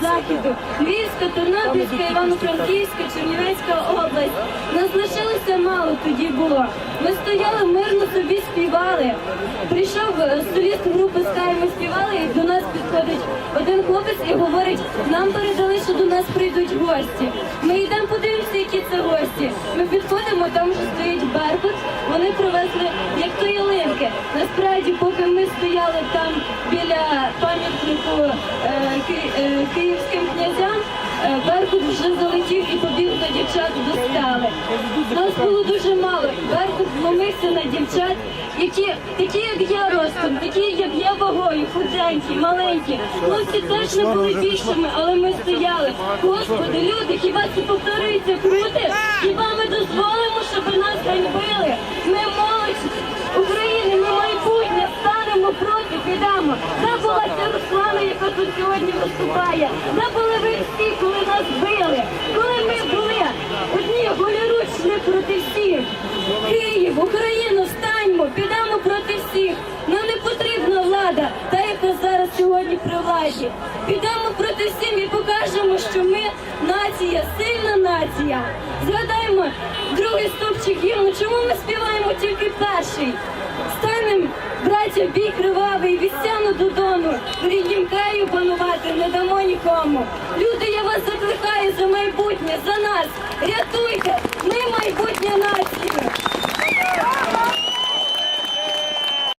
Західу, Львівська, Тернопільська, Івано-Франківська, Чернівецька область. Нас лишилося мало тоді було. Ми стояли мирно собі співали. Прийшов е, соліст групи Скай, ми співали, і до нас підходить один хлопець і говорить, нам передали, що до нас прийдуть гості. Ми йдемо подивимося, які це гості. Ми підходимо, там вже стоїть Беркут. Вони привезли. Насправді, поки ми стояли там біля пам'ятнику е, е, київським князям, е, Беркут вже залетів і побіг до дівчат до стели. Нас було дуже мало. Беркут зломився на дівчат, які такі, як я ростом, такі, як я вагою, худенькі, маленькі. Хлопці теж не були більшими, але ми стояли. Господи, люди, хіба це повторюється крути? Хіба ми дозволимо, щоб нас ганьбили? Ми молодь України, ми майбутнє станемо проти, підемо. Де була ця Руслана, яка тут сьогодні виступає? Де були коли нас били? Коли ми були одні голіручні проти всіх? Київ, Україну, встаньмо, підемо проти всіх. Нам не потрібна влада, та яка зараз сьогодні при владі. Підемо проти всіх і покажемо, що ми нація, сильна нація. Згадаймо другий стопчик гімну, чому ми співаємо тільки перший? Станем, браття, бій кривавий, нікому. Люди, я вас закликаю за майбутнє, за нас.